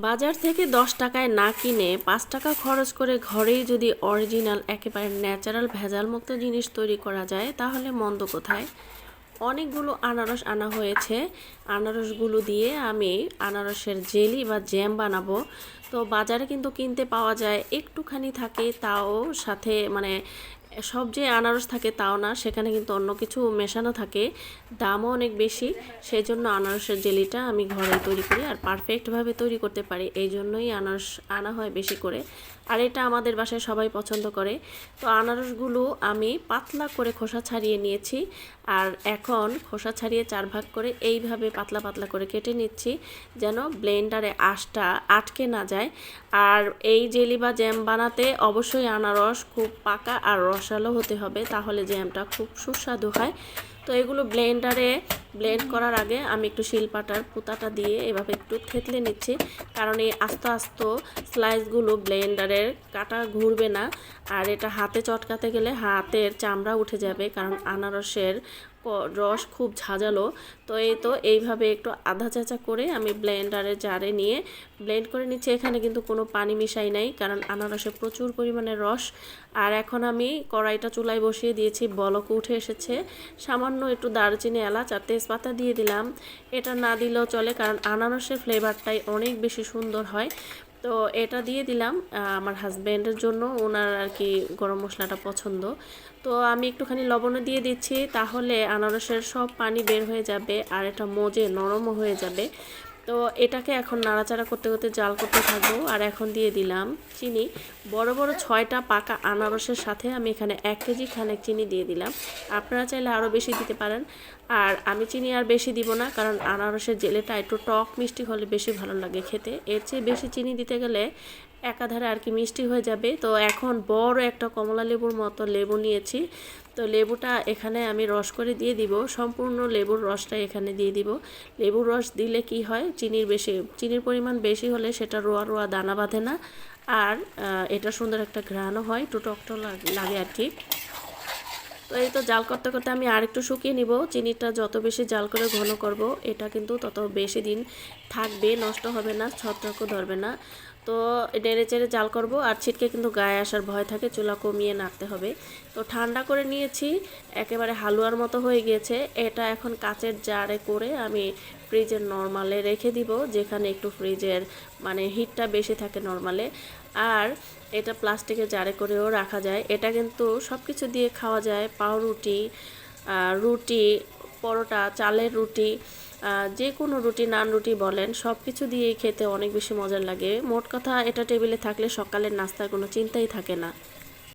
বাজার থেকে দশ টাকায় না কিনে পাঁচ টাকা খরচ করে ঘরেই যদি অরিজিনাল, একেবারে ন্যাচারাল ভেজালমুক্ত জিনিস তৈরি করা যায়, তাহলে মন্দ কোথায়? অনেকগুলো আনারস আনা হয়েছে। আনারসগুলো দিয়ে আমি আনারসের জেলি বা জ্যাম বানাবো। তো বাজারে কিন্তু কিনতে পাওয়া যায়, একটুখানি থাকে, তাও সাথে মানে সব যে আনারস থাকে তাও না, সেখানে কিন্তু অন্য কিছু মেশানো থাকে। দামও অনেক বেশি সেই জন্য আনারসের জেলিটা আমি ঘরে তৈরি করি আর পারফেক্টভাবে তৈরি করতে পারি, এই জন্যই আনারস আনা হয় বেশি করে। আর এটা আমাদের বাসায় সবাই পছন্দ করে। তো আনারসগুলো আমি পাতলা করে খোসা ছাড়িয়ে নিয়েছি আর এখন খোসা ছাড়িয়ে চার ভাগ করে এইভাবে পাতলা পাতলা করে কেটে নিচ্ছি, যেন ব্লেন্ডারে আঁশটা আটকে না যায়। আর এই জেলি বা জ্যাম বানাতে অবশ্যই আনারস খুব পাকা আর রসালো হতে হবে তাহলে জ্যামটা খুব সুস্বাদু হয়। তো এগুলো ব্লেন্ডারে ব্লেন্ড করার আগে আমি একটু শিলপাটার পুতাটা দিয়ে এভাবে একটু থেতলে নিচ্ছি। কারণ এই আস্তে আস্তে স্লাইসগুলো ব্লেন্ডারের কাটা ঘুরবে না। আর এটা হাতে চটকাতে গেলে হাতের চামড়া উঠে যাবে, কারণ আনারসের রস খুব ঝাঁঝালো। তো এই তো এইভাবে একটু আধা চাচা করে আমি ব্লেন্ডারে জারে নিয়ে ব্লেন্ড করে নিচ্ছি। এখানে কিন্তু কোনো পানি মিশাই নাই, কারণ আনারসে প্রচুর পরিমাণে রস। আর এখন আমি কড়াইটা চুলায় বসিয়ে দিয়েছি, বলক উঠে এসেছে। সামান্য একটু দারচিনি এলাচ আর তেজপাতা দিয়ে দিলাম। এটা না দিলেও চলে কারণ আনারসের ফ্লেভারটাই অনেক বেশি সুন্দর হয়। তো এটা দিয়ে দিলাম আমার হাজব্যান্ডের জন্য। ওনার আর কি গরম মশলাটা পছন্দ। তো আমি একটুখানি লবণও দিয়ে দিচ্ছি, তাহলে আনারসের সব পানি বের হয়ে যাবে আর এটা মজে নরমও হয়ে যাবে। তো এটাকে এখন নাড়াচাড়া করতে করতে জাল করতে থাকব। আর এখন দিয়ে দিলাম চিনি। বড় বড় ছয়টা পাকা আনারসের সাথে আমি এখানে এক কেজি খানেক চিনি দিয়ে দিলাম। আপনারা চাইলে আরও বেশি দিতে পারেন। আর আমি চিনি আর বেশি দিব না, কারণ আনারসের জেলেটা একটু টক মিষ্টি হলে বেশি ভালো লাগে খেতে। এর চেয়ে বেশি চিনি দিতে গেলে একাধারে আর কি মিষ্টি হয়ে যাবে। তো এখন বড় একটা কমলা লেবুর মতো লেবু নিয়েছি। তো লেবুটা এখানে আমি রস করে দিয়ে দিব। সম্পূর্ণ লেবুর রসটা এখানে দিয়ে দিব। লেবুর রস দিলে কি হয়? চিনির বেশি, চিনির পরিমাণ বেশি হলে সেটা রোয়া রোয়া দানা বাঁধে না। আর এটা সুন্দর একটা ঘ্রাণও হয়, একটু লাগে আর কি। তো এই তো জাল করতে করতে আমি আরেকটু শুকিয়ে নিব। চিনিটা যত বেশি জাল করে ঘন করব, এটা কিন্তু তত বেশি দিন থাকবে, নষ্ট হবে না, ছত্রাকও ধরবে না। তো নেড়ে চেড়ে জাল করব আর ছিটকে কিন্তু গায়ে আসার ভয় থাকে, চুলা কমিয়ে নাড়তে হবে। তো ঠান্ডা করে নিয়েছি, একেবারে হালুয়ার মতো হয়ে গিয়েছে। এটা এখন কাচের জারে করে আমি ফ্রিজের নর্মালে রেখে দিব, যেখানে একটু ফ্রিজের মানে হিটটা বেশি থাকে নর্মালে। আর এটা প্লাস্টিকের জারে করেও রাখা যায়। এটা কিন্তু সব কিছু দিয়ে খাওয়া যায়। পাউরুটি রুটি, পরোটা, চালের রুটি যে কোনো রুটি, নান রুটি বলেন সব কিছু দিয়েই খেতে অনেক বেশি মজার লাগে। মোট কথা এটা টেবিলে থাকলে সকালের নাস্তার কোনো চিন্তাই থাকে না।